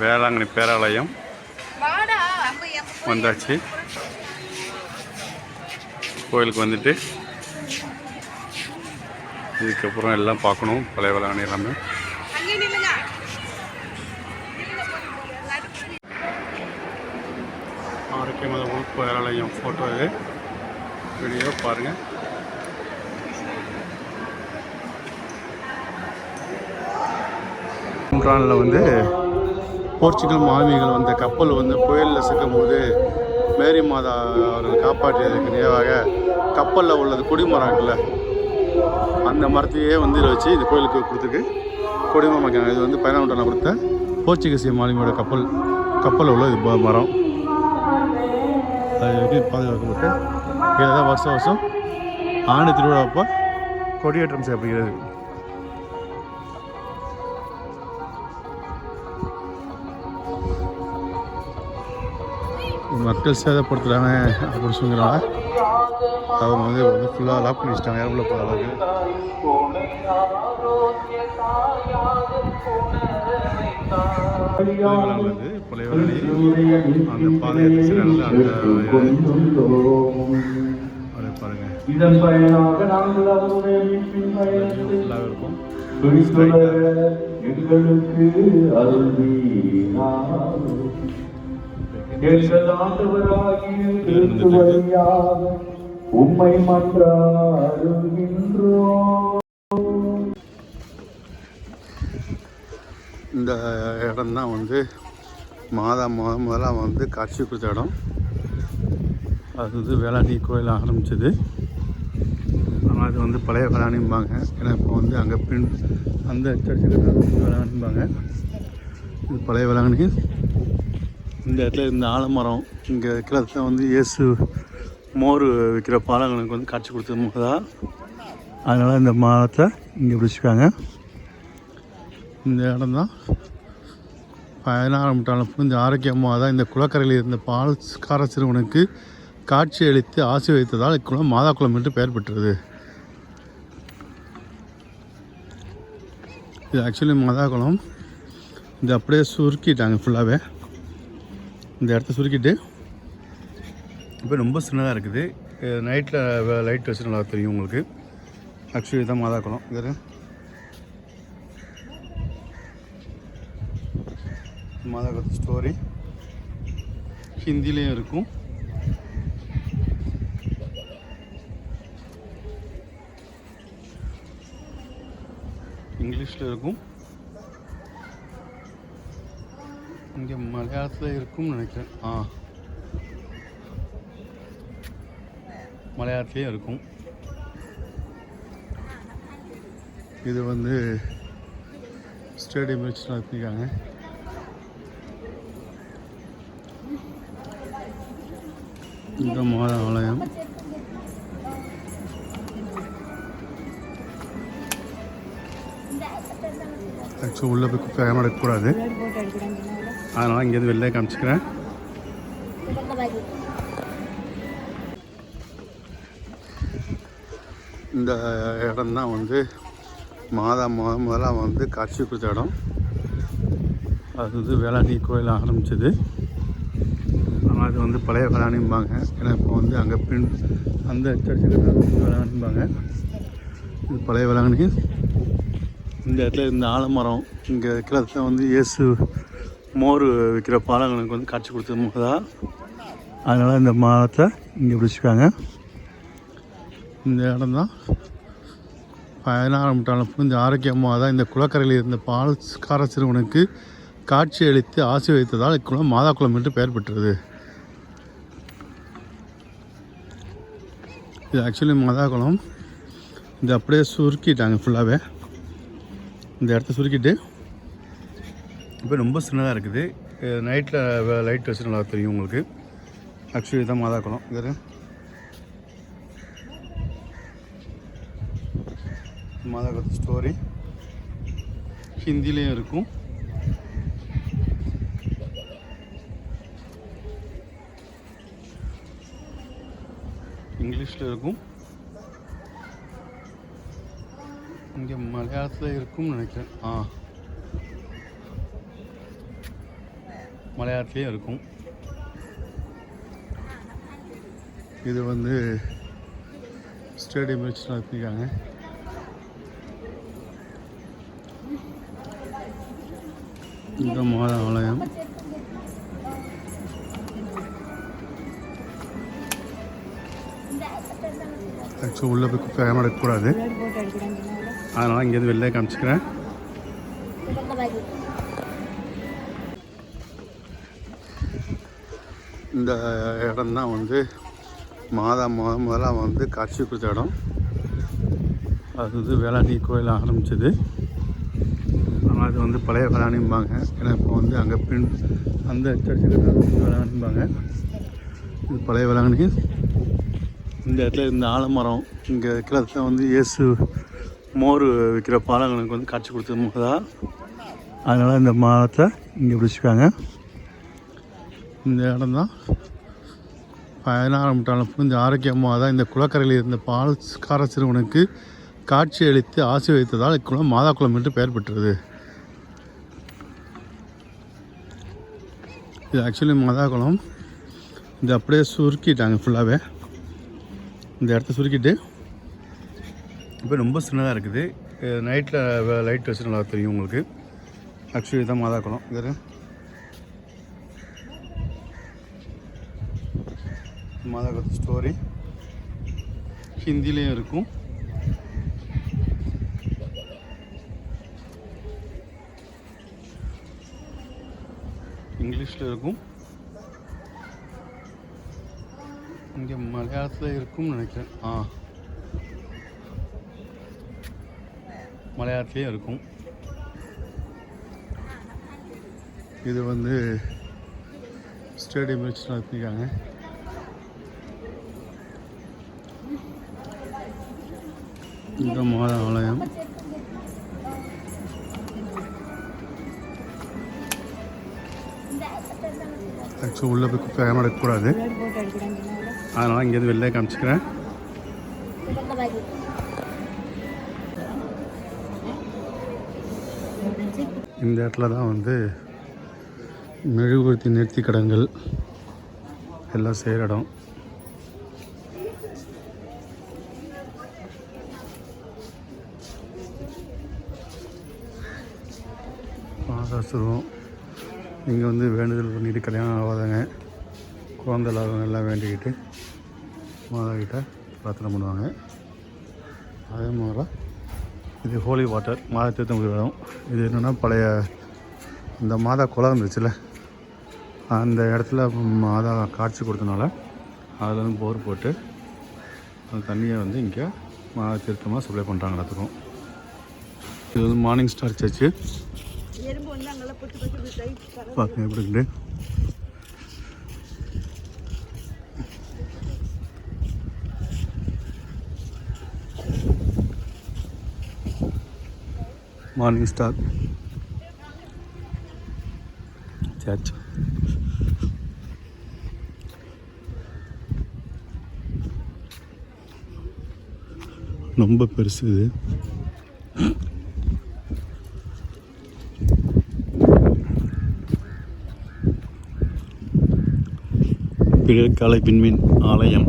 வேளாங்கண்ணி பேராலயம் வந்தாச்சு. கோயிலுக்கு வந்துட்டு இதுக்கப்புறம் எல்லாம் பார்க்கணும் பழைய வேளாங்கண்ணி எல்லாமே. ஆரோக்கியமான உள் பேராலயம் ஃபோட்டோ இது. வீடியோ பாருங்கள் மூன்றாண்டில் வந்து போர்ச்சுகல் மாமிகள் வந்த கப்பல் வந்து புயலில் சிக்கும்போது மேரி மாதா அவர்கள் காப்பாற்றியதற்கு நினைவாக கப்பலில் உள்ளது கொடிமரம் அந்த மரத்தையே வந்து இதில் வச்சு இந்த கோயிலுக்கு கொடுத்துருக்கு. கொடிமரம் வைக்கிறாங்க. இது வந்து பதினாம் கொடுத்த போர்ச்சுகீசிய மாலுமியோட கப்பல் கப்பலில் உள்ள இது ப- மரம். அது பாதுகாக்கப்பட்டு இதில் தான் வருஷம் வருஷம் ஆண்டு திருவிழாப்போ கொடியேற்றம் செய்யப்படுகிறது. மக்கள் சேதப்படுத்துகிறாங்க அப்படின்னு சொல்லுறாங்க அவங்க வந்து வந்து ஃபுல்லாக லாக் பண்ணி வச்சிட்டாங்க யாரும் உள்ள போகிற அளவுக்கு பழையவளது பழையவளி அந்த பாதையை சிறந்த அந்த பாருங்க. இதன் பயனாக நாங்கள் ஃபுல்லாக இருக்கும். எங்களுக்கு அருள்வீராக. எங்கள் ஆண்டவராகிய உம்மை மன்றாடுகின்றோம். இந்த இடம் தான் வந்து மாதா முத முதலாக வந்து காட்சி கொடுத்த இடம் அது வந்து வேளாங்கண்ணி கோயில் ஆரம்பிச்சது. ஆனால் அது வந்து பழைய வேளாணிம்பாங்க ஏன்னா இப்போ வந்து அங்கே பின் அந்த சர்ச்சுக்கு வேளாணிம்பாங்க இது பழைய வேளாங்கண்ணி இந்த இடத்துல இந்த ஆலமரம் இங்கே இருக்கிற இடத்துல வந்து இயேசு மோர் விற்கிற பாலங்களுக்கு வந்து காட்சி கொடுத்தது முதலா அதனால் இந்த மரத்தை இங்கே பிடிச்சிருக்காங்க. இந்த இடம் தான் பதினாறாம் நூற்றாண்டு இந்த ஆரோக்கியமாக தான் இந்த குளக்கரையில் இருந்த பால்கார சிறுவனுக்கு காட்சி அளித்து ஆசீர்வதித்ததால் இக்குளம் மாதா குளம் என்று பெயர் பெற்றது. இது ஆக்சுவலி மாதா குளம். இது அப்படியே சுருக்கிட்டாங்க ஃபுல்லாகவே இந்த இடத்த சுருக்கிட்டு இப்போ ரொம்ப சின்னதாக இருக்குது. நைட்டில் லைட் வச்சு நல்லா தெரியும் உங்களுக்கு. ஆக்சுவலி தான் மாதா குளம். வேறு மாதா குளத்து ஸ்டோரி ஹிந்திலையும் இருக்கும். இங்கிலீஷில் இருக்கும். இங்கே மலையாளத்தில் இருக்கும்னு நினைக்கிறேன். ஆ. மலையாளத்துலேயும் இருக்கும். இது வந்து ஸ்டேடியம் வச்சு நடத்திருக்காங்க இந்த மாத ஆலயம் ஆக்சுவலி உள்ளே போய் கேமரா எடுக்கக்கூடாது. அதனால் இங்கேருந்து வெளில காமிச்சிக்கிறேன். இந்த இடம்தான் வந்து மாதா முத முதலாக வந்து காட்சி கொடுத்த இடம். அது வந்து வேளாங்கண்ணி கோயில் ஆரம்பிச்சது. ஆனால் அது வந்து பழைய வேளாணிம்பாங்க ஏன்னா இப்போ வந்து அங்கே பின் அந்த சர்ச்சுக்கு தான் வேளாணிம்பாங்க இது பழைய வேளாங்கண்ணி இந்த இடத்துல இந்த ஆலமரம் இங்கே இருக்கிற இடத்துல வந்து இயேசு மோர் விற்கிற பாலங்களுக்கு வந்து காட்சி கொடுத்தது முதலா அதனால் இந்த மரத்தை இங்கே பிடிச்சிருக்காங்க. இந்த இடம் தான் பதினாறாம் நூற்றாண்டு இந்த ஆரோக்கியமாக தான் இந்த குளக்கரையில் இருந்த பால்கார சிறுவனுக்கு காட்சி அளித்து ஆசீர்வதித்ததால் இக்குளம் மாதா குளம் என்று பெயர் பெற்றது. இது ஆக்சுவலி மாதா குளம். இது அப்படியே சுருக்கிட்டாங்க ஃபுல்லாகவே இந்த இடத்த சுருக்கிட்டு இப்போ ரொம்ப சின்னதாக இருக்குது. நைட்டில் லைட் வச்சு நல்லா தெரியும் உங்களுக்கு. ஆக்சுவலி தான் மாதா குளம். இது மாதா குளத்து ஸ்டோரி ஹிந்திலையும் இருக்கும். இங்கிலீஷில் இருக்கும். இங்கே மலையாளத்தில் இருக்கும்னு நினைக்கிறேன். ஆ. மலையாளத்துலேயும் இருக்கும். இது வந்து ஸ்டேடியம் வச்சு நடத்திருக்காங்க இந்த மாதவாலயம் ஆலயம் உள்ளே போய் கேமரா எடுக்கக்கூடாது. அதனால் இங்கேருந்து வெளில காமிச்சிக்கிறேன். இந்த இடம்தான் வந்து மாதா முத முதலாக வந்து காட்சி கொடுத்த இடம். அது வந்து வேளாண்மை கோயில் ஆரம்பிச்சது. ஆனால் அது வந்து பழைய வேளாண்மைம்பாங்க ஏன்னா இப்போ வந்து அங்கே பின் அந்த சர்ச்சுக்கு வேளாண்மைம்பாங்க இது பழைய வேளாண்மை இந்த இடத்துல இந்த ஆலமரம் இங்கே இருக்கிற இடத்துல வந்து இயேசு மோர் விற்கிற பாலங்களுக்கு வந்து காட்சி கொடுத்தது முதலா. அதனால் இந்த மரத்தை இங்கே பிடிச்சிருக்காங்க இந்த இடம் தான் பதினாறாம் நூற்றாண்டு புரிஞ்ச ஆரோக்கியமாக தான் இந்த குளக்கரையில் இருந்த பால்கார சிறுவனுக்கு காட்சி அளித்து ஆசீர்வதித்ததால் இக்குளம் மாதா குளம் என்று பெயர் பெற்றது. இது ஆக்சுவலி மாதா குளம். இது அப்படியே சுருக்கிட்டாங்க ஃபுல்லாகவே இந்த இடத்த சுருக்கிட்டு இப்போ ரொம்ப சின்னதாக இருக்குது. நைட்டில் லைட் வச்சு நல்லா தெரியும் உங்களுக்கு. ஆக்சுவலி தான் மாதா குளம். வேறு மாதா ஸ்டோரி ஹிந்திலையும் இருக்கும். இங்கிலீஷில் இருக்கும். இங்கே மலையாளத்தில் இருக்கும்னு நினைக்கிறேன். ஆ. மலையாளத்துலேயும் இருக்கும். இது வந்து ஸ்டேடியம் வச்சு நடத்திருக்காங்க. இந்த மாத ஆலயம். ஆக்சுவலி உள்ளே போய் கேமரா எடுக்கக்கூடாது அதனால் இங்கேருந்து வெளில காமிச்சிக்கிறேன். இந்த இடத்துல தான் வந்து மெழுகுவர்த்தி நிறுத்தி கடன்கள் எல்லாம் செய்கிற இடம். பாதாசுரம் இங்கே வந்து வேண்டுதல் பண்ணிட்டு கல்யாணம் ஆகாதவங்க குழந்தை இல்லாதவங்க எல்லாம் வேண்டிக்கிட்டு மாதா கிட்ட பிரார்த்தனை பண்ணுவாங்க. அதே மாதிரி இது ஹோலி வாட்டர் மாதா தீர்த்தம் இடம் இது என்னென்னா பழைய இந்த மாதா குளம் இருந்துச்சுல்ல அந்த இடத்துல மாதா காட்சி கொடுத்தனால அதில் வந்து போர் போட்டு அந்த தண்ணியை வந்து இங்கே மாதா தீர்த்தமாக சப்ளை பண்ணுறாங்க எல்லாத்துக்கும். இது வந்து மார்னிங் ஸ்டார் சர்ச்சு பார்க்க எப்படி இருக்கு மார்னிங் ஸ்டார் சர்ச் ரொம்ப பெருசு இது. பிழற்காலை விண்மீன் ஆலயம்.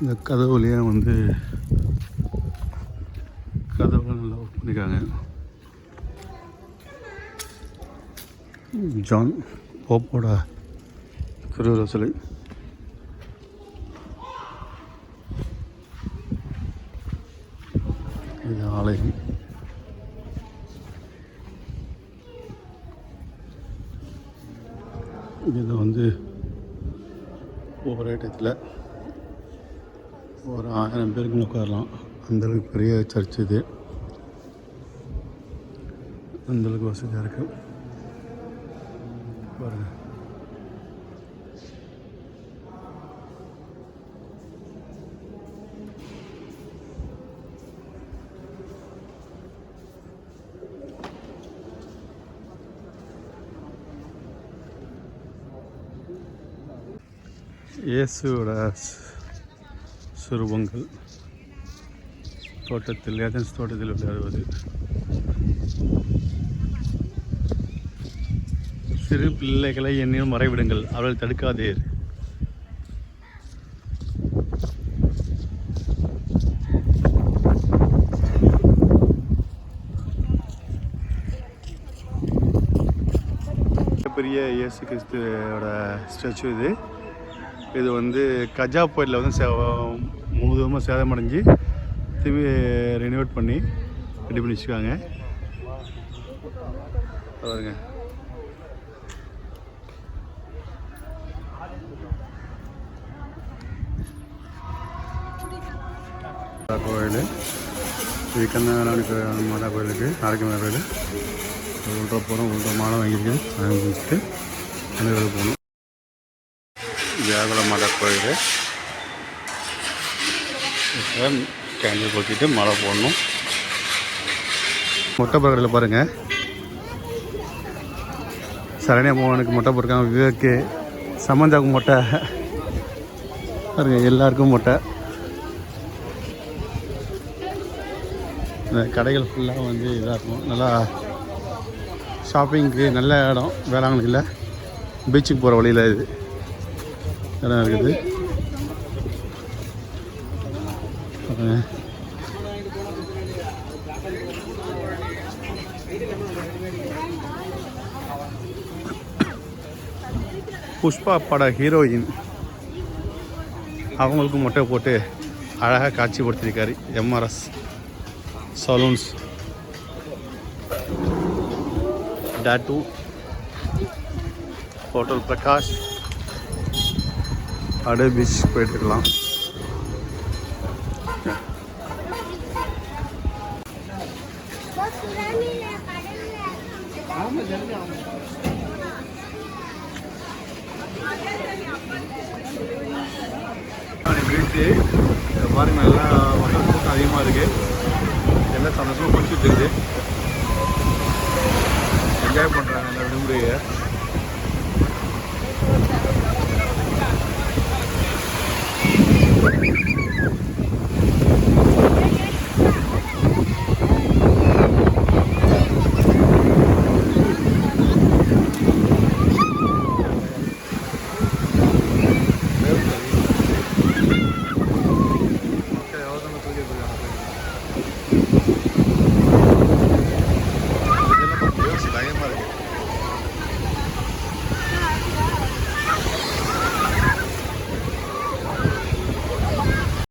இந்த கதவுலையே வழியாக வந்து கதவை நல்லா ஒர்க் பண்ணியிருக்காங்க ஜான். போப்போட திருவுருவ சிலை இது ஆலயம் இதில் வந்து ஒவ்வொரு இடத்துல ஒரு ஆயிரம் பேருக்கு உட்காரலாம். அந்தளவுக்கு பெரிய சர்ச் இது. அந்தளவுக்கு வசதியாக இருக்குது பாருங்கள் இயேசுவோட சுருபங்கள். தோட்டத்தில் ஏதன்ஸ் தோட்டத்தில் விளையாடுவது. சிறு பிள்ளைகளை என்னிடம் மறைவிடுங்கள். அவர்கள் தடுக்காதீர். பெரிய இயேசு கிறிஸ்துவோட ஸ்டாச்சு இது. இது வந்து கஜா புயலில் வந்து சே முழுவதுமாக சேதமடைஞ்சு திரும்பி ரெனிவேட் பண்ணி ரெடி பண்ணி வச்சுருக்காங்க பாருங்கள் கோயில் இது கண்ணாடி மாதா கோயிலுக்கு நாளைக்கு மேலே கோயில் உள்ற போகிறோம் உள்ற மாலை வாங்கியிருக்கேன் சாமி முடிச்சுட்டு அந்த போகணும் வியாகுல மாதா கோயில் கேண்டில் கொட்டிட்டு மழை போடணும் மொட்டை பறக்கடையில் பாருங்கள் சரணியா மோகனுக்கு மொட்டை போட்டிருக்காங்க விவேக்கு சமந்தாவுக்கு மொட்டை பாருங்க எல்லாருக்கும் மொட்டை இந்த கடைகள் ஃபுல்லாக வந்து இதாக இருக்கும். நல்லா ஷாப்பிங்க்கு நல்ல இடம். வேளாங்கண்ணியில் பீச்சுக்கு போகிற வழியில் இது. இடம் இருக்குது. புஷ்பா பட ஹீரோயின் அவங்களுக்கும் மொட்டை போட்டு அழகாக காட்சிப்படுத்தியிருக்காரு MRS salons tattoo hotel Prakash அடே பீச் போயிட்டுருக்கலாம் பீச்சு பாருங்க எல்லாம் சந்தோஷமாக குளிச்சுட்டு இருக்குது என்ஜாய் பண்ணுறாங்க இந்த விடுமுறையை.